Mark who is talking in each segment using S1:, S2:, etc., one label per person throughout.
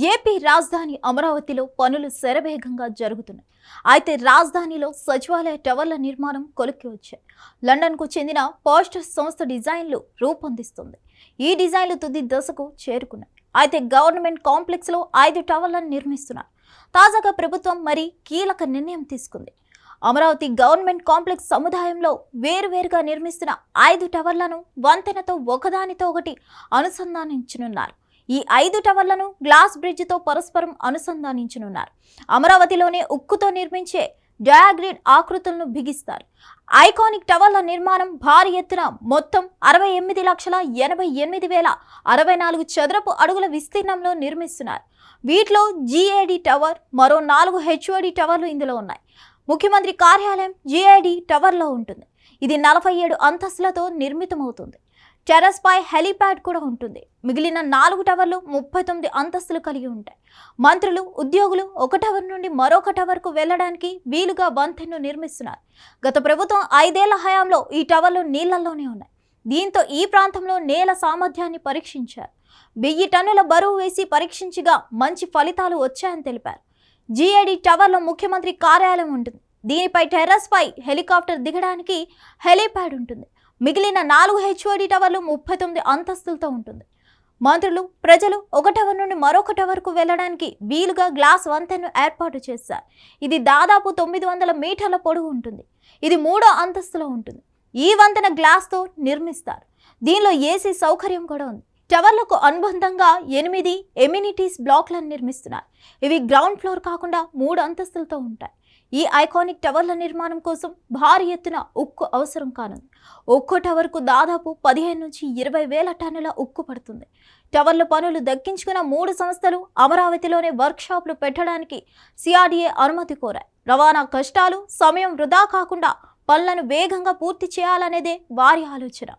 S1: AP రాజధాని అమరావతిలో పనులు శరవేగంగా జరుగుతున్నాయి. అయితే రాజధానిలో సచివాలయ టవర్ల నిర్మాణం కొలిక్కి వచ్చాయి. లండన్కు చెందిన పోస్టర్ సంస్థ డిజైన్లు రూపొందిస్తుంది. ఈ డిజైన్లు తుది దశకు చేరుకున్నాయి. అయితే గవర్నమెంట్ కాంప్లెక్స్లో ఐదు టవర్లను నిర్మిస్తున్నారు. తాజాగా ప్రభుత్వం మరి కీలక నిర్ణయం తీసుకుంది. అమరావతి గవర్నమెంట్ కాంప్లెక్స్ సముదాయంలో వేరువేరుగా నిర్మిస్తున్న ఐదు టవర్లను వంతెనతో ఒకదానితో ఒకటి అనుసంధానించనున్నారు. ఈ ఐదు టవర్లను గ్లాస్ బ్రిడ్జ్తో పరస్పరం అనుసంధానించనున్నారు. అమరావతిలోనే ఉక్కుతో నిర్మించే డయాగ్రిడ్ ఆకృతులను బిగిస్తారు. ఐకానిక్ టవర్ల నిర్మాణం భారీ ఎత్తున మొత్తం అరవై ఎనిమిది లక్షల ఎనభై ఎనిమిది వేల అరవై నాలుగు చదరపు అడుగుల విస్తీర్ణంలో నిర్మిస్తున్నారు. వీటిలో జీఏడి టవర్ మరో నాలుగు హెచ్ఓడి టవర్లు ఇందులో ఉన్నాయి. ముఖ్యమంత్రి కార్యాలయం జీఐడి టవర్లో ఉంటుంది. ఇది నలభై ఏడు అంతస్తులతో నిర్మితమవుతుంది. టెర్రస్ పై హెలీప్యాడ్ కూడా ఉంటుంది. మిగిలిన నాలుగు టవర్లు ముప్పై తొమ్మిది అంతస్తులు కలిగి ఉంటాయి. మంత్రులు ఉద్యోగులు ఒక టవర్ నుండి మరొక టవర్కు వెళ్ళడానికి వీలుగా వంతెన్ను నిర్మిస్తున్నారు. గత ప్రభుత్వం ఐదేళ్ళ హయాంలో ఈ టవర్లు నీళ్ళలోనే ఉన్నాయి. దీంతో ఈ ప్రాంతంలో నేల సామర్థ్యాన్ని పరీక్షించారు. వెయ్యి టన్నుల బరువు వేసి పరీక్షించగా మంచి ఫలితాలు వచ్చాయని తెలిపారు. జీఏడి టవర్లో ముఖ్యమంత్రి కార్యాలయం ఉంటుంది. దీనిపై టెర్రస్పై హెలికాప్టర్ దిగడానికి హెలీప్యాడ్ ఉంటుంది. మిగిలిన నాలుగు హెచ్ఓడి టవర్లు ముప్పై తొమ్మిది అంతస్తులతో ఉంటుంది. మంత్రులు ప్రజలు ఒక టవర్ నుండి మరొక టవర్కు వెళ్ళడానికి వీలుగా గ్లాస్ వంతెను ఏర్పాటు చేశారు. ఇది దాదాపు తొమ్మిది వందల మీటర్ల పొడవు ఉంటుంది. ఇది మూడో అంతస్తులో ఉంటుంది. ఈ వంతెన గ్లాస్తో నిర్మిస్తారు. దీనిలో ఏసీ సౌకర్యం కూడా ఉంది. టవర్లకు అనుబంధంగా ఎనిమిది ఎమ్యూనిటీస్ బ్లాక్లను నిర్మిస్తున్నారు. ఇవి గ్రౌండ్ ఫ్లోర్ కాకుండా మూడు అంతస్తులతో ఉంటాయి. ఈ ఐకానిక్ టవర్ల నిర్మాణం కోసం భారీ ఎత్తున ఉక్కు అవసరం కానుంది. ఒక్కో టవర్కు దాదాపు పదిహేను నుంచి ఇరవై వేల టన్నుల ఉక్కు పడుతుంది. టవర్ల పనులు దక్కించుకున్న మూడు సంస్థలు అమరావతిలోనే వర్క్షాప్లు పెట్టడానికి సిఆర్డీఏ అనుమతి కోరాయి. రవాణా కష్టాలు సమయం వృధా కాకుండా పనులను వేగంగా పూర్తి చేయాలనేదే వారి ఆలోచన.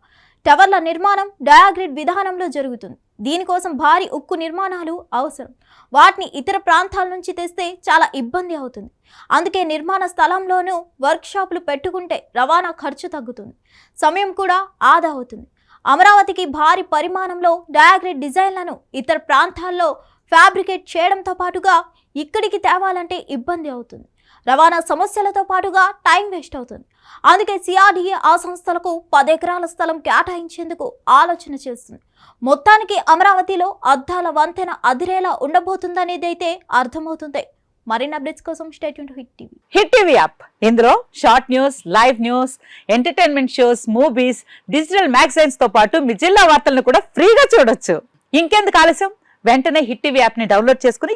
S1: టవర్ల నిర్మాణం డయాగ్రిడ్ విధానంలో జరుగుతుంది. దీనికోసం భారీ ఉక్కు నిర్మాణాలు అవసరం. వాటిని ఇతర ప్రాంతాల నుంచి తెస్తే చాలా ఇబ్బంది అవుతుంది. అందుకే నిర్మాణ స్థలంలోనూ వర్క్షాపులు పెట్టుకుంటే రవాణా ఖర్చు తగ్గుతుంది. సమయం కూడా ఆదా అవుతుంది. అమరావతికి భారీ పరిమాణంలో డయాగ్రిడ్ డిజైన్లను ఇతర ప్రాంతాల్లో ఫ్యాబ్రికేట్ చేయడంతో పాటుగా ఇక్కడికి తేవాలంటే ఇబ్బంది అవుతుంది. రవాణా సమస్యలతో పాటుగా టైం వేస్ట్ అవుతుంది. అందుకే సిఆర్డీఏ ఆ సంస్థలకు పదెకరాల స్థలం కేటాయించేందుకు ఆలోచన చేస్తుంది. మొత్తానికి అమరావతిలో అద్దాల వంతెన అదిరేలా ఉండబోతుందనేదైతే అర్థమవుతుంది. మరిన్ని అప్డేట్స్ కోసం state hit TV.
S2: Hit TV app. ఇందులో short news live news entertainment shows movies digital మ్యాగజైన్స్తో పాటు మీ జిల్లా వార్తలను కూడా ఫ్రీగా చూడొచ్చు. ఇంకెందుకు ఆలస్యం? వెంటనే హిట్ టీవీ యాప్ని డౌన్లోడ్ చేసుకుని